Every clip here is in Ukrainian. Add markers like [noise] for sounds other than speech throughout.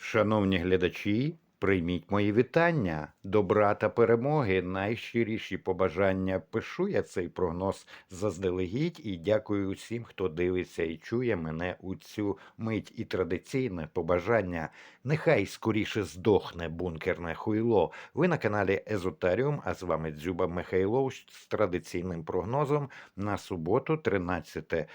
Шановні глядачі, прийміть мої вітання, добра та перемоги, найщиріші побажання. Пишу я цей прогноз заздалегідь і дякую усім, хто дивиться і чує мене у цю мить. І традиційне побажання. Нехай скоріше здохне бункерне хуйло. Ви на каналі Езотаріум, а з вами Дзюба Михайлов з традиційним прогнозом на суботу, 13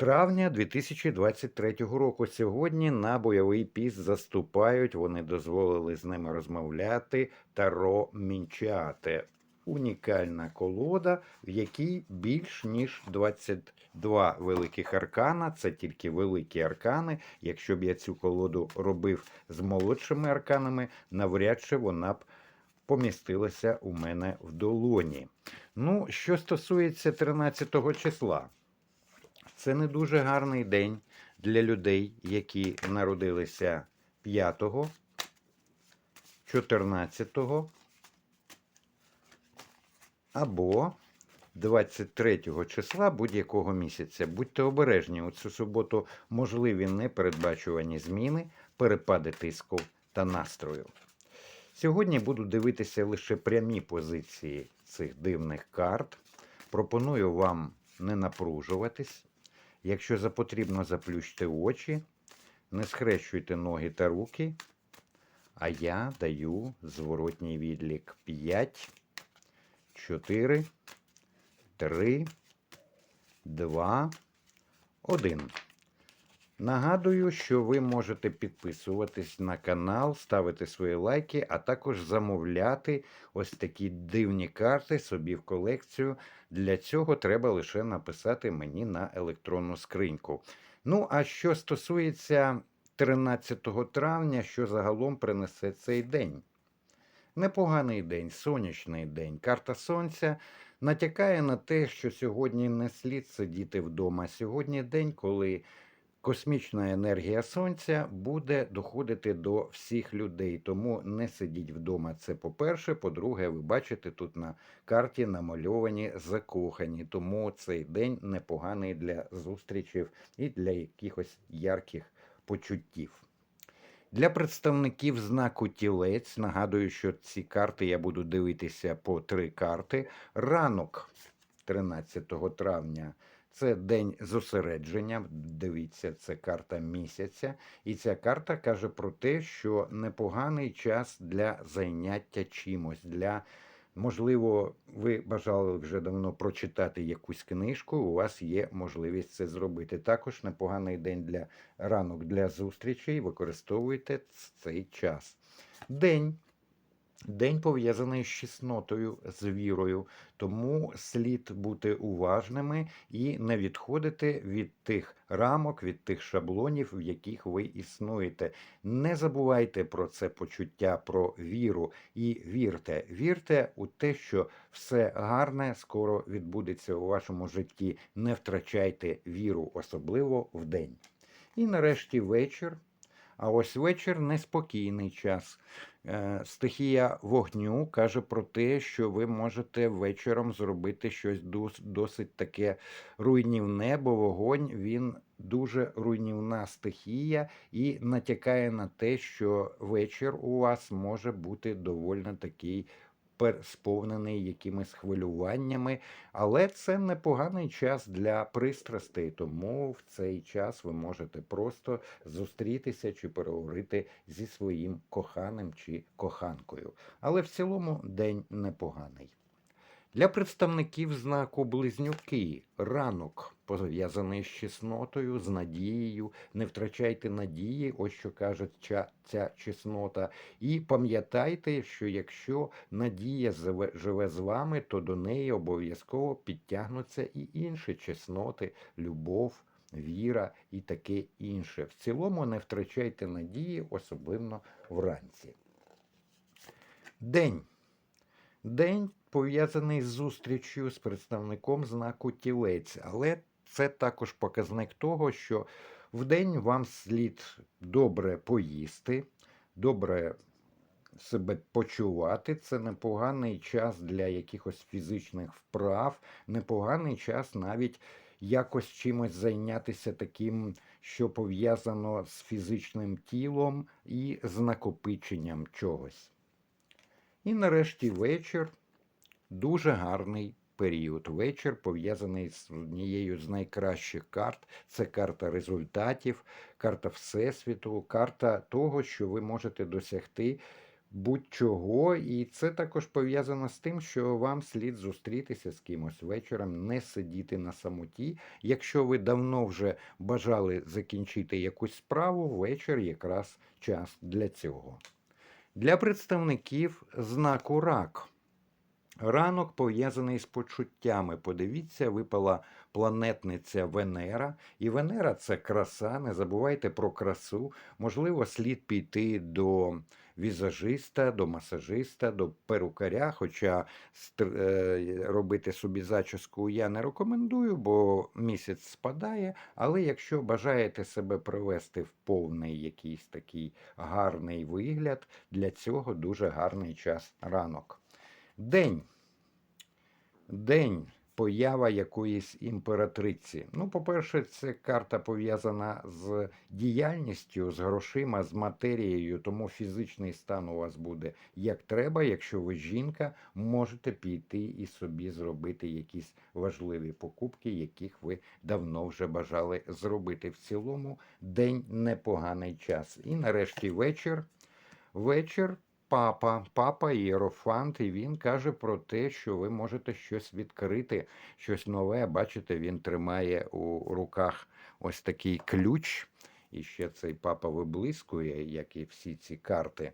травня 2023 року. Сьогодні на бойовий піс заступають. Вони дозволили з ними розмовляти Таро Мінчате. Унікальна колода, в якій більш ніж 22 великих аркана. Це тільки великі аркани. Якщо б я цю колоду робив з молодшими арканами, навряд чи вона б помістилася у мене в долоні. Ну, що стосується 13 числа. Це не дуже гарний день для людей, які народилися 5, 14 або 23 числа будь-якого місяця. Будьте обережні, у цю суботу можливі непередбачувані зміни, перепади тиску та настрою. Сьогодні буду дивитися лише прямі позиції цих дивних карт. Пропоную вам не напружуватись. Якщо за потрібно, заплющте очі, не схрещуйте ноги та руки. А я даю зворотній відлік 5, 4, 3, 2, 1. Нагадую, що ви можете підписуватись на канал, ставити свої лайки, а також замовляти ось такі дивні карти собі в колекцію. Для цього треба лише написати мені на електронну скриньку. Ну, а що стосується 13 травня, що загалом принесе цей день? Непоганий день, сонячний день. Карта сонця натякає на те, що сьогодні не слід сидіти вдома. Сьогодні день, коли космічна енергія сонця буде доходити до всіх людей. Тому не сидіть вдома. Це по-перше. По-друге, ви бачите тут на карті намальовані закохані. Тому цей день непоганий для зустрічів і для якихось ярких почуттів. Для представників знаку тілець нагадую, що ці карти я буду дивитися по три карти. Ранок 13 травня це день зосередження. Дивіться, це карта місяця. І ця карта каже про те, що непоганий час для зайняття чимось. для Можливо, ви бажали вже давно прочитати якусь книжку, у вас є можливість це зробити. Також непоганий день для ранок для зустрічей. Використовуйте цей час. День День пов'язаний з чеснотою, з вірою, тому слід бути уважними і не відходити від тих рамок, від тих шаблонів, в яких ви існуєте. Не забувайте про це почуття, про віру і вірте. Вірте у те, що все гарне скоро відбудеться у вашому житті. Не втрачайте віру, особливо в день. І нарешті вечір. А ось вечір неспокійний час. Е, стихія вогню каже про те, що ви можете вечором зробити щось досить таке руйнівне, бо вогонь він дуже руйнівна стихія і натякає на те, що вечір у вас може бути доволі такий сповнений якимись хвилюваннями, але це непоганий час для пристрастей, тому в цей час ви можете просто зустрітися чи переговорити зі своїм коханим чи коханкою. Але в цілому день непоганий. Для представників знаку близнюки ранок пов'язаний з чеснотою, з надією. Не втрачайте надії, ось що каже ця чеснота. І пам'ятайте, що якщо надія живе з вами, то до неї обов'язково підтягнуться і інші чесноти, любов. Віра і таке інше. В цілому не втрачайте надії, особливо вранці. День. День пов'язаний з зустрічю з представником знаку тілець, але це також показник того, що в день вам слід добре поїсти, добре себе почувати. Це непоганий час для якихось фізичних вправ, непоганий час навіть. якось чимось зайнятися таким, що пов'язано з фізичним тілом і з накопиченням чогось. І нарешті вечір дуже гарний період. Вечір пов'язаний з однією з найкращих карт. Це карта результатів, карта Всесвіту, карта того, що ви можете досягти будь-чого. І це також пов'язано з тим, що вам слід зустрітися з кимось вечором, не сидіти на самоті. Якщо ви давно вже бажали закінчити якусь справу, вечір якраз час для цього. Для представників знаку рак. Ранок пов'язаний з почуттями. Подивіться, випала планетниця Венера. І Венера це краса. Не забувайте про красу. Можливо, слід піти до візажиста, до масажиста, до перукаря. Хоча е, робити собі зачіску я не рекомендую, бо місяць спадає. Але якщо бажаєте себе привести в повний якийсь такий гарний вигляд, для цього дуже гарний час ранок. День. День. Поява якоїсь імператриці. Ну, по-перше, це карта пов'язана з діяльністю, з грошима, з матерією, тому фізичний стан у вас буде як треба. Якщо ви жінка, можете піти і собі зробити якісь важливі покупки, яких ви давно вже бажали зробити. В цілому день непоганий час. І нарешті вечір. Вечір папа, папа Єрофант, і він каже про те, що ви можете щось відкрити, щось нове. Бачите, він тримає у руках ось такий ключ, і ще цей папа виблискує, як і всі ці карти.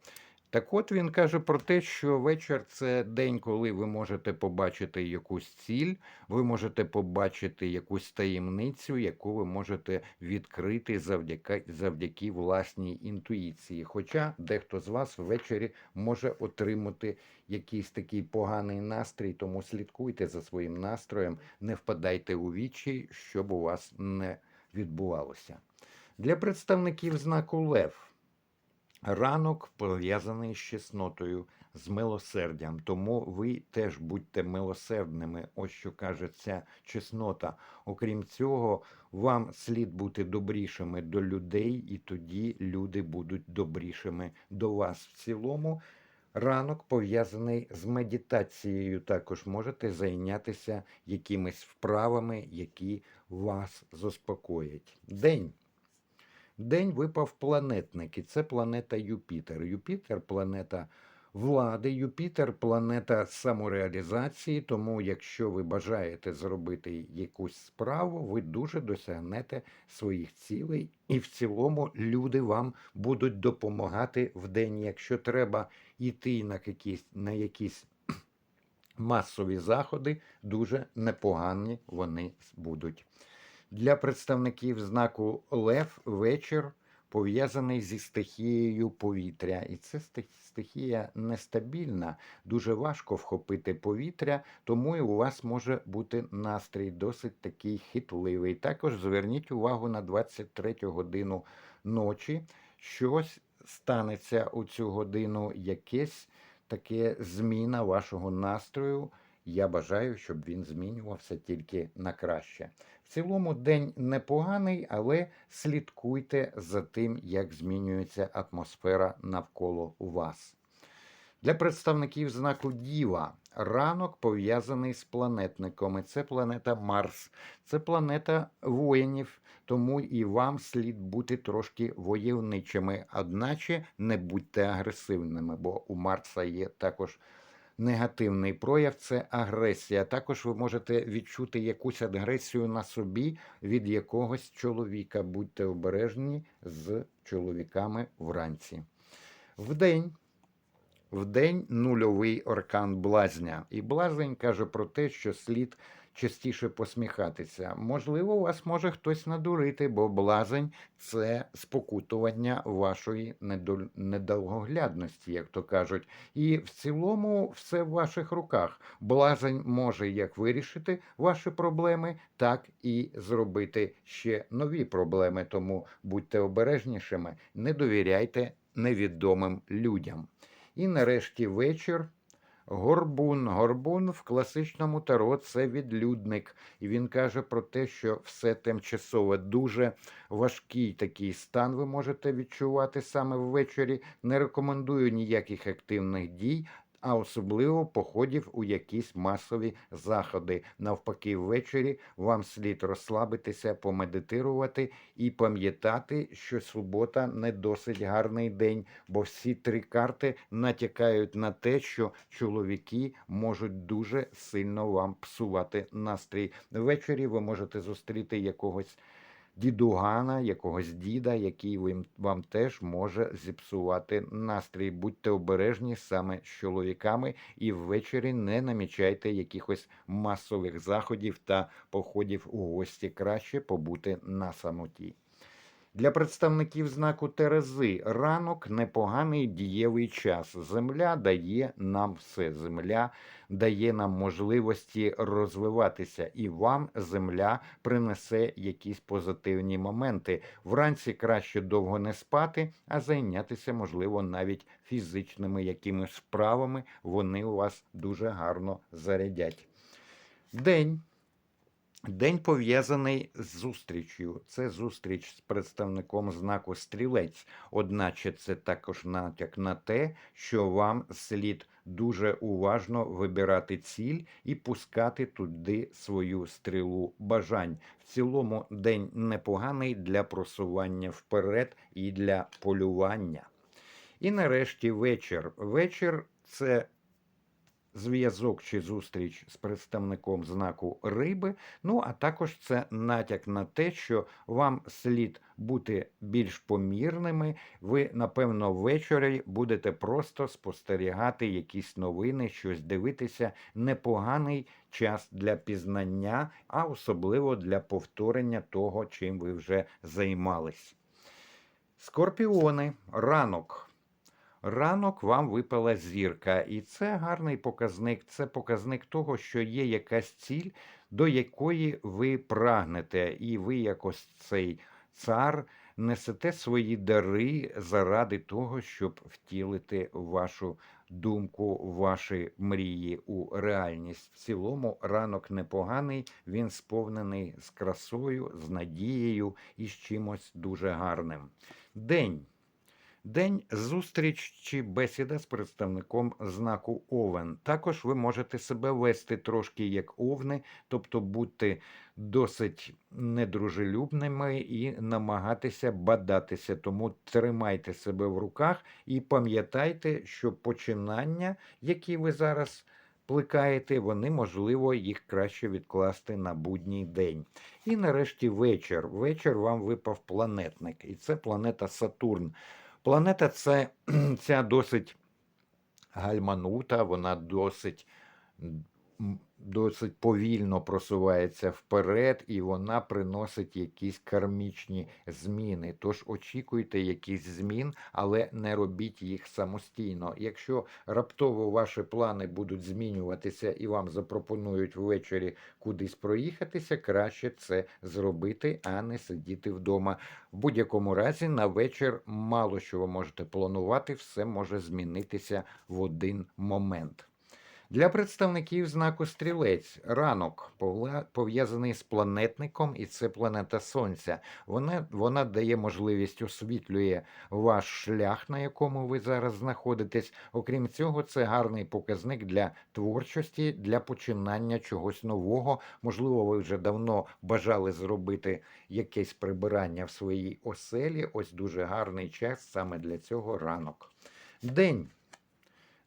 Так от він каже про те, що вечір це день, коли ви можете побачити якусь ціль, ви можете побачити якусь таємницю, яку ви можете відкрити завдяки, завдяки власній інтуїції. Хоча дехто з вас ввечері може отримати якийсь такий поганий настрій, тому слідкуйте за своїм настроєм, не впадайте у вічі, щоб у вас не відбувалося. Для представників знаку Лев. Ранок пов'язаний з чеснотою, з милосердям, тому ви теж будьте милосердними, ось що каже ця чеснота. Окрім цього, вам слід бути добрішими до людей, і тоді люди будуть добрішими до вас. В цілому ранок пов'язаний з медитацією. Також можете зайнятися якимись вправами, які вас заспокоять. День. День випав планетник, і це планета Юпітер. Юпітер планета влади, Юпітер планета самореалізації. Тому, якщо ви бажаєте зробити якусь справу, ви дуже досягнете своїх цілей, і в цілому люди вам будуть допомагати в день. Якщо треба йти на якісь, на якісь [clears throat] масові заходи, дуже непогані вони будуть. Для представників знаку Лев вечір пов'язаний зі стихією повітря. І це стихія нестабільна, дуже важко вхопити повітря, тому і у вас може бути настрій досить такий хитливий. Також зверніть увагу на 23 годину ночі. Щось станеться у цю годину, якесь таке зміна вашого настрою. Я бажаю, щоб він змінювався тільки на краще. В цілому день непоганий, але слідкуйте за тим, як змінюється атмосфера навколо вас. Для представників знаку Діва ранок пов'язаний з планетником. І це планета Марс, це планета воїнів, тому і вам слід бути трошки войовничими, одначе не будьте агресивними, бо у Марса є також негативний прояв це агресія. Також ви можете відчути якусь агресію на собі від якогось чоловіка. Будьте обережні з чоловіками вранці. Вдень. Вдень нульовий оркан блазня. І блазень каже про те, що слід частіше посміхатися. Можливо, вас може хтось надурити, бо блазень це спокутування вашої недовгоглядності, як то кажуть. І в цілому все в ваших руках. Блазень може як вирішити ваші проблеми, так і зробити ще нові проблеми. Тому будьте обережнішими, не довіряйте невідомим людям. І нарешті вечір. Горбун. Горбун в класичному таро це відлюдник. І він каже про те, що все тимчасове, дуже важкий такий стан ви можете відчувати саме ввечері. Не рекомендую ніяких активних дій. А особливо походів у якісь масові заходи. Навпаки, ввечері вам слід розслабитися, помедитирувати і пам'ятати, що субота не досить гарний день, бо всі три карти натякають на те, що чоловіки можуть дуже сильно вам псувати настрій. Ввечері ви можете зустріти якогось дідугана, якогось діда, який вам теж може зіпсувати настрій. Будьте обережні саме з чоловіками і ввечері не намічайте якихось масових заходів та походів у гості. Краще побути на самоті. Для представників знаку Терези ранок непоганий дієвий час. Земля дає нам все. Земля дає нам можливості розвиватися, і вам земля принесе якісь позитивні моменти. Вранці краще довго не спати, а зайнятися, можливо, навіть фізичними якимись справами. Вони у вас дуже гарно зарядять. День. День пов'язаний з зустрічю. Це зустріч з представником знаку стрілець. Одначе це також натяк на те, що вам слід дуже уважно вибирати ціль і пускати туди свою стрілу бажань. В цілому день непоганий для просування вперед і для полювання. І нарешті вечір. Вечір це зв'язок чи зустріч з представником знаку риби. Ну, а також це натяк на те, що вам слід бути більш помірними. Ви, напевно, ввечері будете просто спостерігати якісь новини, щось дивитися. Непоганий час для пізнання, а особливо для повторення того, чим ви вже займались. Скорпіони, ранок. Ранок вам випала зірка, і це гарний показник. Це показник того, що є якась ціль, до якої ви прагнете, і ви, якось цей цар, несете свої дари заради того, щоб втілити вашу думку, ваші мрії у реальність. В цілому ранок непоганий, він сповнений з красою, з надією і з чимось дуже гарним. День. День зустріч чи бесіда з представником знаку Овен. Також ви можете себе вести трошки як овни, тобто бути досить недружелюбними і намагатися бадатися. Тому тримайте себе в руках і пам'ятайте, що починання, які ви зараз плекаєте, вони можливо їх краще відкласти на будній день. І нарешті вечір. Вечір вам випав планетник, і це планета Сатурн. Планета це [clears throat] ця досить гальманута, вона досить, досить повільно просувається вперед, і вона приносить якісь кармічні зміни. Тож очікуйте якісь змін, але не робіть їх самостійно. Якщо раптово ваші плани будуть змінюватися і вам запропонують ввечері кудись проїхатися, краще це зробити, а не сидіти вдома. В будь-якому разі на вечір мало що ви можете планувати, все може змінитися в один момент. Для представників знаку стрілець ранок пов'язаний з планетником, і це планета Сонця. Вона, вона дає можливість освітлює ваш шлях, на якому ви зараз знаходитесь. Окрім цього, це гарний показник для творчості, для починання чогось нового. Можливо, ви вже давно бажали зробити якесь прибирання в своїй оселі. Ось дуже гарний час саме для цього ранок. День.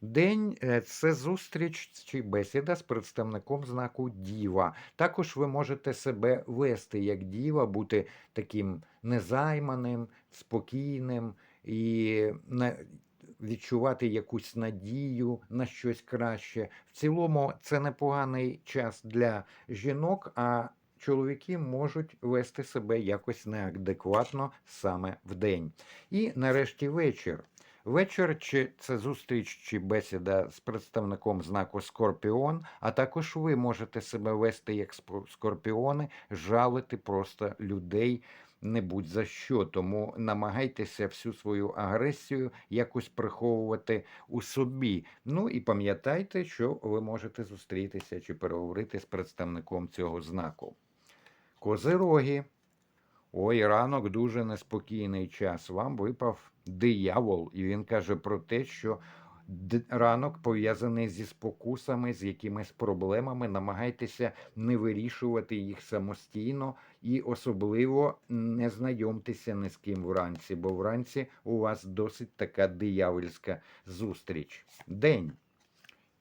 День е, це зустріч чи бесіда з представником знаку Діва. Також ви можете себе вести як діва, бути таким незайманим, спокійним і відчувати якусь надію на щось краще. В цілому це непоганий час для жінок, а чоловіки можуть вести себе якось неадекватно саме в день. І нарешті вечір. Вечір чи це зустріч чи бесіда з представником знаку Скорпіон, а також ви можете себе вести як скорпіони, жалити просто людей не будь за що. Тому намагайтеся всю свою агресію якось приховувати у собі. Ну і пам'ятайте, що ви можете зустрітися чи переговорити з представником цього знаку. Козироги. Ой, ранок дуже неспокійний час. Вам випав диявол, і він каже про те, що ранок пов'язаний зі спокусами, з якимись проблемами. Намагайтеся не вирішувати їх самостійно і особливо не знайомтеся ні з ким вранці, бо вранці у вас досить така диявольська зустріч. День.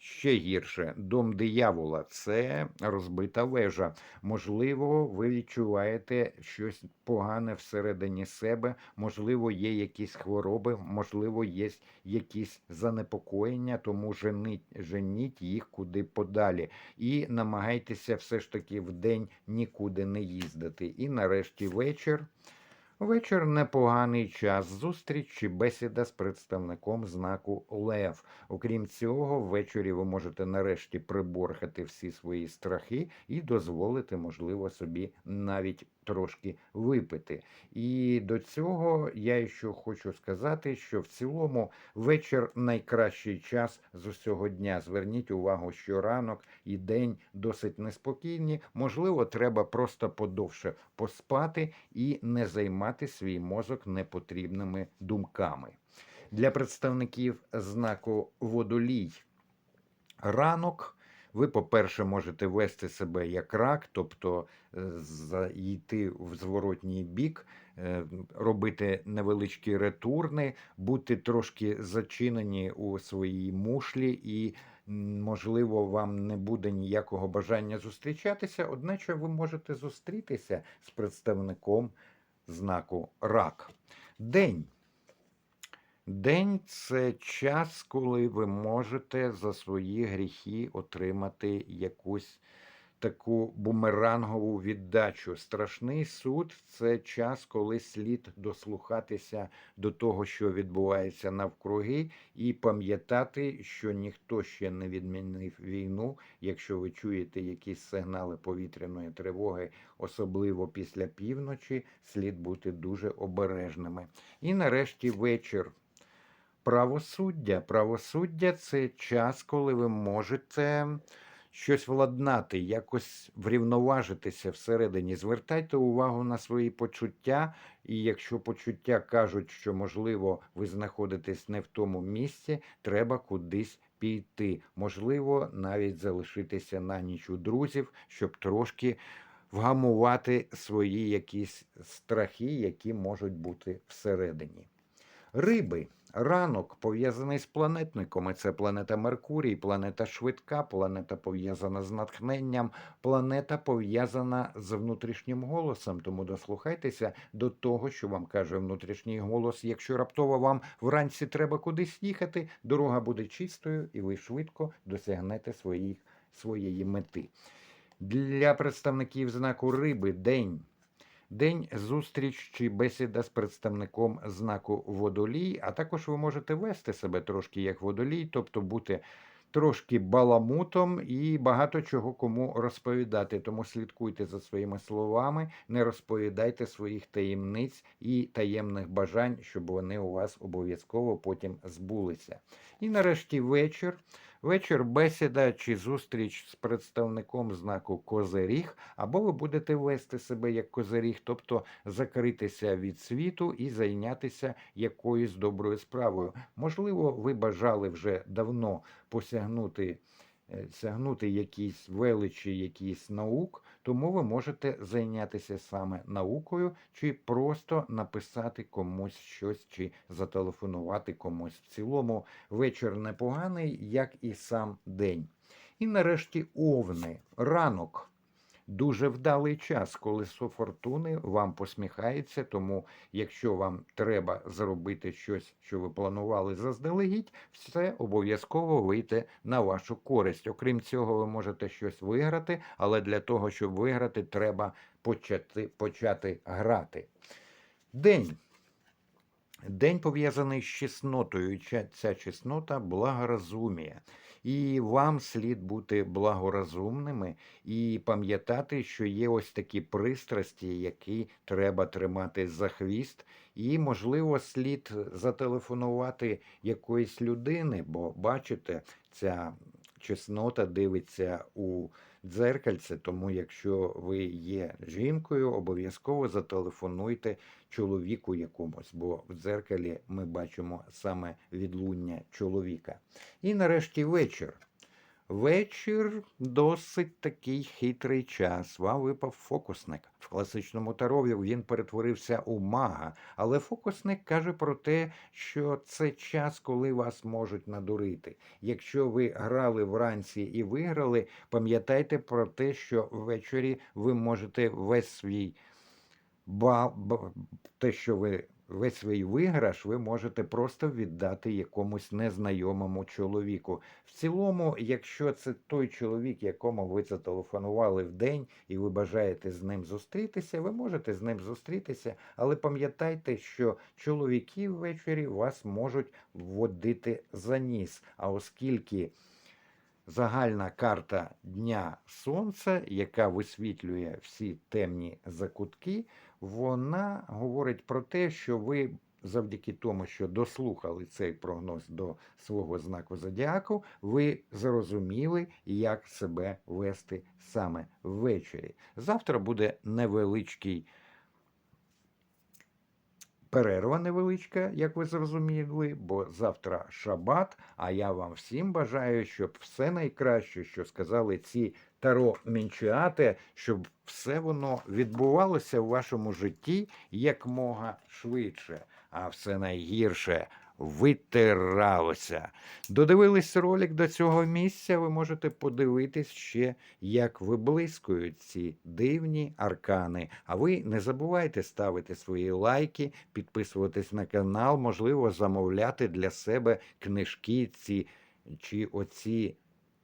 Ще гірше, дом диявола це розбита вежа. Можливо, ви відчуваєте щось погане всередині себе, можливо, є якісь хвороби, можливо, є якісь занепокоєння, тому женіть, женіть їх куди подалі. І намагайтеся все ж таки в день нікуди не їздити. І нарешті вечір. Вечір непоганий час зустріч чи бесіда з представником знаку Лев. Окрім цього, ввечері ви можете нарешті приборхати всі свої страхи і дозволити, можливо, собі навіть трошки випити. І до цього я ще хочу сказати, що в цілому вечір найкращий час з усього дня. Зверніть увагу, що ранок і день досить неспокійні. Можливо, треба просто подовше поспати і не займати свій мозок непотрібними думками. Для представників знаку водолій ранок. Ви, по-перше, можете вести себе як рак, тобто е, йти в зворотній бік, е, робити невеличкі ретурни, бути трошки зачинені у своїй мушлі, і, можливо, вам не буде ніякого бажання зустрічатися, одначе ви можете зустрітися з представником знаку рак. День. День це час, коли ви можете за свої гріхи отримати якусь таку бумерангову віддачу. Страшний суд це час, коли слід дослухатися до того, що відбувається навкруги, і пам'ятати, що ніхто ще не відмінив війну. Якщо ви чуєте якісь сигнали повітряної тривоги, особливо після півночі, слід бути дуже обережними. І нарешті вечір. Правосуддя. Правосуддя це час, коли ви можете щось владнати, якось врівноважитися всередині. Звертайте увагу на свої почуття, і якщо почуття кажуть, що можливо ви знаходитесь не в тому місці, треба кудись піти. Можливо, навіть залишитися на ніч у друзів, щоб трошки вгамувати свої якісь страхи, які можуть бути всередині. Риби. Ранок пов'язаний з планетником. Це планета Меркурій, планета швидка, планета пов'язана з натхненням, планета пов'язана з внутрішнім голосом. Тому дослухайтеся до того, що вам каже внутрішній голос. Якщо раптово вам вранці треба кудись їхати, дорога буде чистою, і ви швидко досягнете своїх, своєї мети. Для представників знаку риби день. День зустріч чи бесіда з представником знаку водолій, а також ви можете вести себе трошки як водолій, тобто бути трошки баламутом і багато чого кому розповідати. Тому слідкуйте за своїми словами, не розповідайте своїх таємниць і таємних бажань, щоб вони у вас обов'язково потім збулися. І нарешті вечір. Вечір бесіда чи зустріч з представником знаку Козиріг, або ви будете вести себе як козиріг, тобто закритися від світу і зайнятися якоюсь доброю справою. Можливо, ви бажали вже давно посягнути. Е, Сягнути якісь величі, якісь наук, тому ви можете зайнятися саме наукою, чи просто написати комусь щось, чи зателефонувати комусь. В цілому вечір непоганий, як і сам день. І нарешті овни, ранок. Дуже вдалий час, колесо фортуни вам посміхається, тому якщо вам треба зробити щось, що ви планували заздалегідь, все обов'язково вийде на вашу користь. Окрім цього, ви можете щось виграти, але для того, щоб виграти, треба почати, почати грати. День. День пов'язаний з чеснотою. і ця- чеснота благорозумія. І вам слід бути благорозумними і пам'ятати, що є ось такі пристрасті, які треба тримати за хвіст. І, можливо, слід зателефонувати якоїсь людини, бо бачите, ця чеснота дивиться у дзеркальце, тому якщо ви є жінкою, обов'язково зателефонуйте чоловіку якомусь, бо в дзеркалі ми бачимо саме відлуння чоловіка. І нарешті вечір. Вечір досить такий хитрий час. Вам випав фокусник. В класичному тарові він перетворився у мага, але фокусник каже про те, що це час, коли вас можуть надурити. Якщо ви грали вранці і виграли, пам'ятайте про те, що ввечері ви можете весь свій те, що ви весь свій виграш, ви можете просто віддати якомусь незнайомому чоловіку. В цілому, якщо це той чоловік, якому ви зателефонували в день, і ви бажаєте з ним зустрітися, ви можете з ним зустрітися, але пам'ятайте, що чоловіки ввечері вас можуть вводити за ніс. А оскільки загальна карта Дня Сонця, яка висвітлює всі темні закутки, вона говорить про те, що ви завдяки тому, що дослухали цей прогноз до свого знаку зодіаку, ви зрозуміли, як себе вести саме ввечері. Завтра буде невеличкий. Перерва невеличка, як ви зрозуміли, бо завтра шабат, а я вам всім бажаю, щоб все найкраще, що сказали ці таро мінчуати, щоб все воно відбувалося в вашому житті якмога швидше, а все найгірше витиралося. Додивились ролик до цього місця, ви можете подивитись ще, як виблискують ці дивні аркани. А ви не забувайте ставити свої лайки, підписуватись на канал, можливо, замовляти для себе книжки ці чи оці.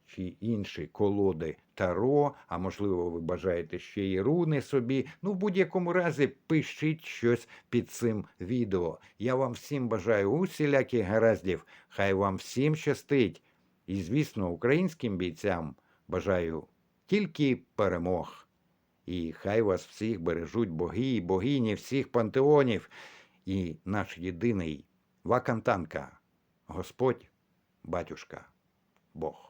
Чи інші колоди таро, а можливо, ви бажаєте ще й руни собі. Ну, в будь-якому разі пишіть щось під цим відео. Я вам всім бажаю усіляких гараздів. Хай вам всім щастить. І, звісно, українським бійцям бажаю тільки перемог. І хай вас всіх бережуть боги і богині всіх пантеонів. І наш єдиний Вакантанка, Господь, батюшка, Бог.